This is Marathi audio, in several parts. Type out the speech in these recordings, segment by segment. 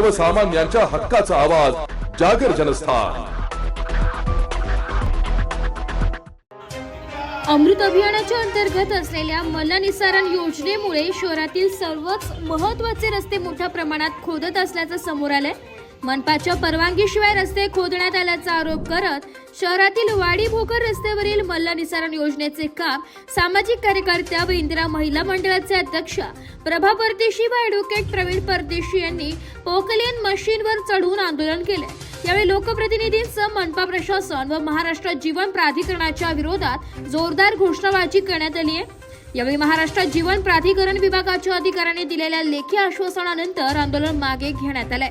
सर्वसामान्यांच्या हक्काचा आवाज जागर जनस्थान. अमृत अभियानाच्या अंतर्गत असलेल्या मलनिसारण योजनेमुळे शहरातील सर्वच महत्त्वाचे रस्ते मोठ्या प्रमाणात खोदत असल्याचं समोर आलंय. मनपाच्या परवानगीशिवाय रस्ते खोदण्यात आल्याचा आरोप करत शहरातील वाडी भोकर रस्त्यावरील मल्ल निसारण योजनेचे काम सामाजिक कार्यकर्त्या व इंदिरा महिला मंडळाचे अध्यक्ष प्रभा परदेशी व ॲडव्होकेट प्रवीण परदेशी यांनी पोकलियन मशीनवर चढून आंदोलन केले. यावेळी लोकप्रतिनिधींसह मनपा प्रशासन व महाराष्ट्र जीवन प्राधिकरणाच्या विरोधात जोरदार घोषणाबाजी करण्यात आली आहे यावेळी महाराष्ट्र जीवन प्राधिकरण विभागाच्या अधिकाऱ्यांनी दिलेल्या लेखी आश्वासनानंतर आंदोलन मागे घेण्यात आलंय.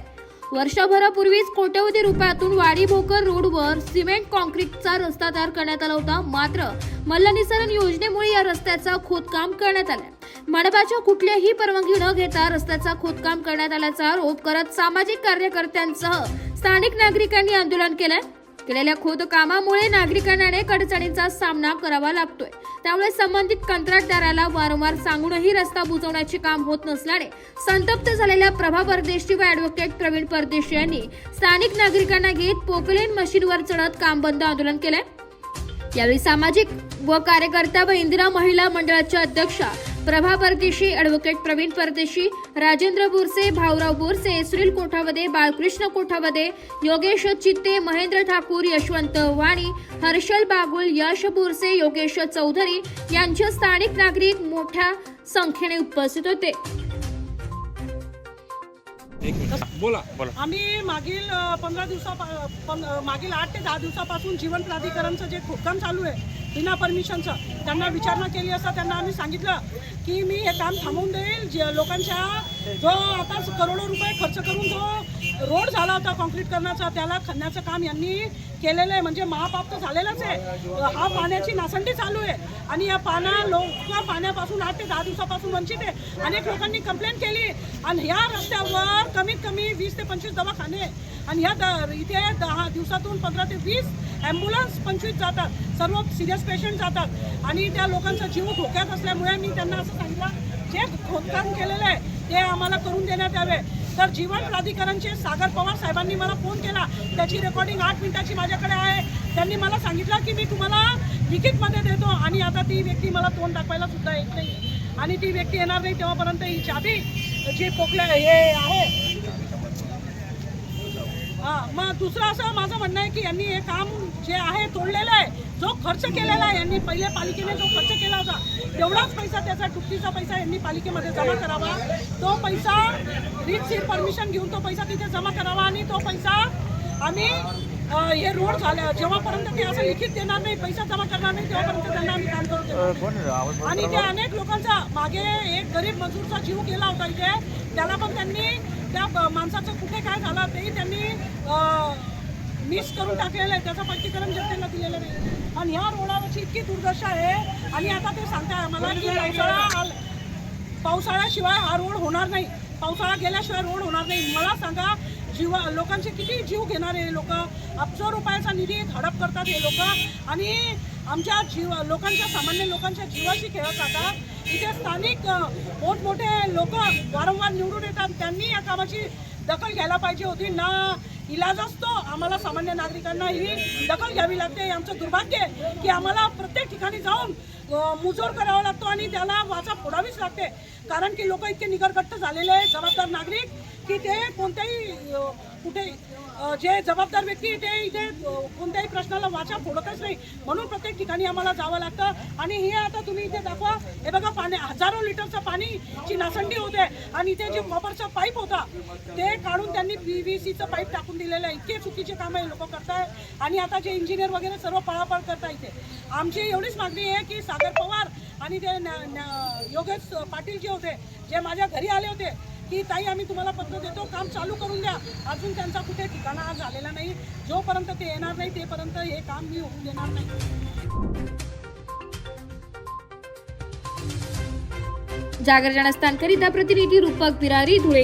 वर्षभरापूर्वीच कोट्यवधी रुपयातून वाडी भोकर रोडवर सिमेंट कॉन्क्रीटचा रस्ता तयार करण्यात आला होता. मात्र मल्लनिसरण योजनेमुळे या रस्त्याचा खोदकाम करण्यात आलाय. मंडपाच्या कुठल्याही परवानगी न घेता रस्त्याचा खोदकाम करण्यात आल्याचा आरोप करत सामाजिक कार्यकर्त्यांसह स्थानिक नागरिकांनी आंदोलन केलंय. केलेल्या खोदकामामुळे नागरिकांना अनेक अडचणींचा सामना करावा लागतोय. त्यामुळे संबंधित कंत्राटदाराला वारंवार सांगूनही रस्ता बुजवण्याचे काम होत नसल्याने संतप्त झालेल्या प्रभा परदेशी व ॲडव्होकेट प्रवीण परदेशी यांनी स्थानिक नागरिकांना घेत पोकलेन मशीनवर चढत काम बंद आंदोलन केले यावेळी सामाजिक व कार्यकर्त्या व इंदिरा महिला मंडळाच्या अध्यक्षा प्रभा परदेशी ॲडव्होकेट प्रवीण परदेशी राजेंद्र बोरसे भाऊराव बोरसे सुनील कोठावदे बाळकृष्ण कोठावदे योगेश चित्ते महेंद्र ठाकूर यशवंत वाणी हर्षल बागुल यश बोरसे योगेश चौधरी यांचे स्थानिक नागरिक मोठ्या संख्येने उपस्थित होते. बोला. आम्ही मागील पंधरा दिवसा मागील आठ ते दहा दिवसापासून जीवन प्राधिकरणचं जे खोदकाम चालू आहे बिना परमिशनचं. त्यांना विचारणा केली असता त्यांना आम्ही सांगितलं की मी हे काम थांबवून देईल. जे लोकांच्या जो आता करोडो रुपये खर्च करून जो रोड झाला होता कॉन्क्रीट करण्याचा त्याला खणण्याचं काम यांनी केलेलं आहे. म्हणजे महापाप तर झालेलाच आहे. हा पाण्याची नासंडी चालू आहे. आणि या पाना लोक पाण्यापासून आठ ते दहा दिवसापासून वंचित आहे. अनेक लोकांनी कंप्लेंट केली. आणि ह्या रस्त्यावर कमीत कमी वीस ते पंचवीस दवाखाने. आणि ह्या द इथे दहा दिवसातून पंधरा ते वीस ॲम्ब्युलन्स पंचवीस जातात. सर्व सिरियस पेशंट जातात. आणि त्या लोकांचा जीव धोक्यात असल्यामुळे मी त्यांना असं सांगितलं जे खोदकाम केलेलं आहे ते आम्हाला करून देण्यात यावे. तर जीवन प्राधिकरणचे सागर पवार साहेबांनी मला फोन केला. त्याची रेकॉर्डिंग आठ मिनिटाची माझ्याकडे आहे. त्यांनी मला सांगितलं की मी तुम्हाला लिखितमध्ये देतो. आणि आता ती व्यक्ती मला तोंड दाखवायला सुद्धा येत नाही आणि ती व्यक्ती येणार नाही तेव्हापर्यंत ही चाबी जी पोकल्या हे आहे. हां मग दुसरं असं माझं म्हणणं आहे की यांनी हे काम जे आहे तोडलेलं आहे जो खर्च केलेला आहे यांनी पहिल्या पालिकेने जो खर्च केला होता तेवढाच पैसा त्याचा दुपटीचा पैसा यांनी पालिकेमध्ये जमा करावा. तो पैसा सीट परमिशन घेऊन तो पैसा तिथे जमा करावा आणि तो पैसा आम्ही हे रोड झालं जेव्हापर्यंत ते असं लिखित देणार नाही पैसा जमा करणार नाही तेव्हापर्यंत त्यांना आम्ही काम करू देणार नाही. आणि त्या अनेक लोकांचा मागे एक गरीब मजूरचा जीव गेला होता इथे. त्याला पण त्यांनी त्या माणसाचं कुठे काय झालं तेही त्यांनी मिस करून टाकलेलं आहे. त्याचं स्पष्टीकरण जनतेला दिलेलं नाही. आणि ह्या रोडावरची इतकी दुर्दशा आहे. आणि आता ते सांगताय आम्हाला की पावसाळा पावसाळ्याशिवाय हा रोड होणार नाही. पावसाळा गेल्याशिवाय रोड होणार नाही. मला सांगा जीव लोकांचे किती जीव घेणारे हे लोक? अब्जो रुपयाचा निधी हडप करतात हे लोक. आणि आमच्या जीव लोकांच्या सामान्य लोकांच्या जीवाशी खेळत जातात इथे स्थानिक मोठमोठे लोक वारंवार निवडून येतात. त्यांनी या कामाची दखल घ्यायला पाहिजे होती. ना इलाज असतो. आम्हाला सामान्य नागरिकांना ही दखल घ्यावी लागते. हे आमचं दुर्भाग्य आहे की आम्हाला प्रत्येक ठिकाणी जाऊन मुजोर करावा लागतो आणि त्याला वाचा फोडावीच लागते. कारण की लोक इतके निगरगट्ट झालेले आहे जबाबदार नागरिक की ते कोणत्याही कुठे जे जबाबदार व्यक्ती ते इथे कोणत्याही प्रश्नाला वाचा फोडतच नाही. म्हणून प्रत्येक ठिकाणी आम्हाला जावं लागतं. आणि हे आता तुम्ही इथे दाखवा. हे बघा पाणी हजारो लिटरचं पाणीची नासंडी होते. आणि इथे जे कॉपरचा पाईप होता ते काढून त्यांनी पी व्ही सीचं पाईप टाकून दिलेलं आहे. इतके चुकीचे काम हे लोक करताय. आणि आता जे इंजिनियर वगैरे सर्व पळापळ करता इथे. आमची एवढीच मागणी आहे की सागर पवार आणि ते न- योगेश पाटील जे होते जे माझ्या घरी आले होते की ताई आम्ही तुम्हाला पत्र देतो काम चालू करून द्या. अजून त्यांचा कुठे ठिकाणा हा झालेला नाही. जोपर्यंत ते येणार नाही तेपर्यंत हे काम मी होऊन देणार नाही. जागर जनस्थानकरिता प्रतिनिधी रूपक बिरारी धुळे.